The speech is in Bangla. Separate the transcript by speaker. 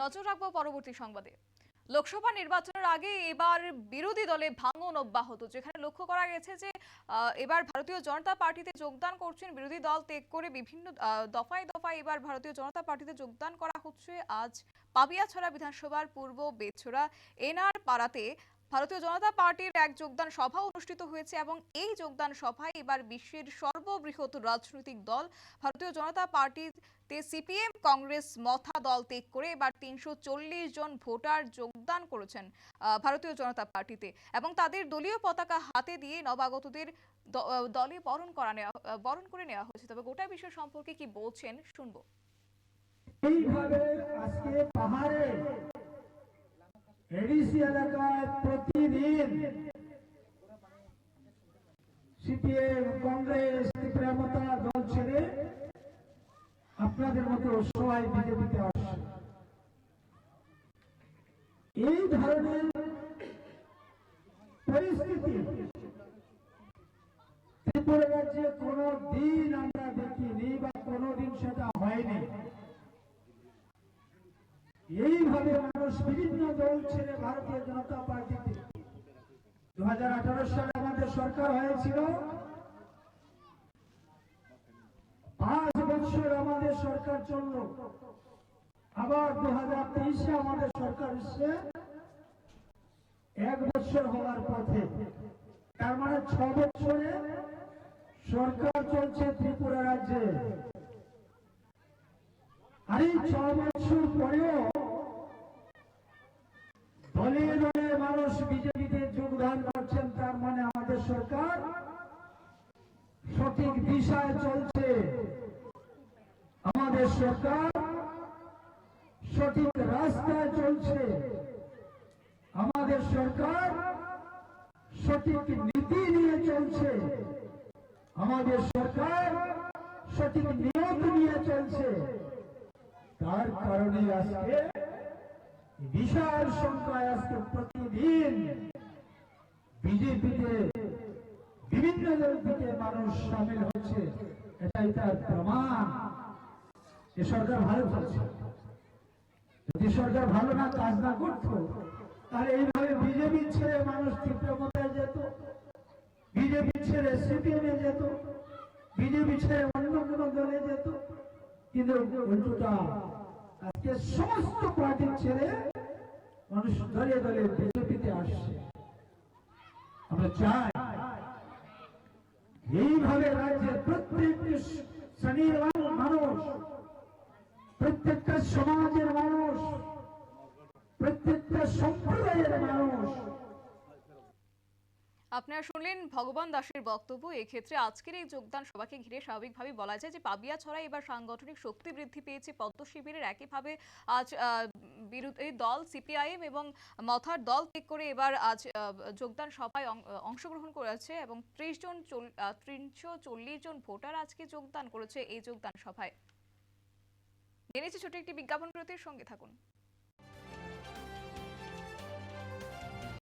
Speaker 1: নজর রাখব পরবর্তী সংবাদে। লোকসভা নির্বাচনের আগে এবার বিরোধী দলে ভাঙন অব্যাহত, যেখানে লক্ষ্য করা গেছে যে এবার ভারতীয় জনতা পার্টিতে যোগদান করছেন বিরোধী দল ত্যাগ করে বিভিন্ন দফায় দফায় এবার ভারতীয় জনতা পার্টিতে যোগদান করা হচ্ছে। আজ পাবিয়াছড়া বিধানসভার পূর্ব বেছড়া এনআর পাড়াতে ভারতীয় জনতা পার্টির এক যোগদান সভা অনুষ্ঠিত হয়েছে এবং এই যোগদান সভায় এবার বিশ্বের সর্ববৃহৎ রাজনৈতিক দল, ভারতীয় জনতা পার্টিতে সিপিএম, কংগ্রেস মথা দল ত্যাগ করে এবার তিনশো চল্লিশ জন ভোটার যোগদান করেছেন ভারতীয় জনতা পার্টিতে এবং তাদের দলীয় পতাকা হাতে দিয়ে নবাগতদের দলে বরণ করা নেওয়া বরণ করে নেওয়া হয়েছে। তবে গোটা বিষয় সম্পর্কে কি বলছেন শুনব।
Speaker 2: এইভাবে আজকে পাহাড়ে এডিসি এলাকায় প্রতিদিন সিপিএম, কংগ্রেস ত্রিপুরামতা দল ছেড়ে আপনাদের মতো সবাই বিজেপিতে আসছে। এই ধরনের পরিস্থিতি ত্রিপুরা রাজ্যে কোনো দিন আমরা দেখিনি বা কোনোদিন সেটা হয়নি। এইভাবে মানুষ বিভিন্ন দল ছেড়ে ভারতীয় জনতা পার্টিতে। দু হাজার আঠারো সালে আমাদের সরকার হয়েছিল। পাঁচ বছর আমাদের সরকার চলল। আবার দু হাজার তেইশে আমাদের সরকার এসছে। এক বছর হওয়ার পথে। তার মানে ছ বছরে সরকার চলছে ত্রিপুরা রাজ্যে। আর এই ছ বছর পরেও দলে দলে মানুষ বিজেপিতে যোগদান করছেন, তার মানে আমাদের সরকার সঠিক দিশায় চলছে। আমাদের সরকার সঠিক রাস্তায় চলছে। আমাদের সরকার সঠিক নীতি নিয়ে চলছে। আমাদের সরকার সঠিক নিয়ত নিয়ে চলছে। তার কারণে আজকে বিশাল সংখ্যায় আজকে প্রতিদিন বিজেপিতে বিভিন্ন দল থেকে মানুষ সামিল হচ্ছে। এটাই তার প্রমাণ। এ সরকার ভালো চলছে যদি সরকার ভালো না কাজ না করতো, তাহলে এইভাবে বিজেপি ছেড়ে মানুষ তীব্রমতায় যেত বিজেপি ছেড়ে সিপিএম এ যেত বিজেপি ছেড়ে অন্য কোনো দলে যেত। কিন্তু উল্টোটা আজকে সমস্ত পার্টির ছেড়ে মানুষ দলে দলে বিজেপিতে আসছে। আমরা চাই এইভাবে রাজ্যের প্রত্যেকটি শ্রেণির মানুষ, প্রত্যেকটা সমাজের মানুষ, প্রত্যেকটা সম্প্রদায়ের মানুষ
Speaker 1: আপনারা শুনলেন ভগবান দাসের বক্তব্য। এক্ষেত্রে আজকের এই যোগদান সভাকে ঘিরে স্বাভাবিকভাবে বলা যায় যে পাবিয়া ছড়া এবার সাংগঠনিক শক্তি বৃদ্ধি পেয়েছে। পদ্ম শিবিরের একইভাবে আজ বিরোধী দল সিপিআইএম এবং মথার দল ত্যাগ করে এবার আজ যোগদান সভায় অংশগ্রহণ করেছে এবং ত্রিশ জন তিনশো চল্লিশ জন ভোটার আজকে যোগদান করেছে এই যোগদান সভায়। জেনেছি ছোট একটি বিজ্ঞাপন প্রতির সঙ্গে থাকুন।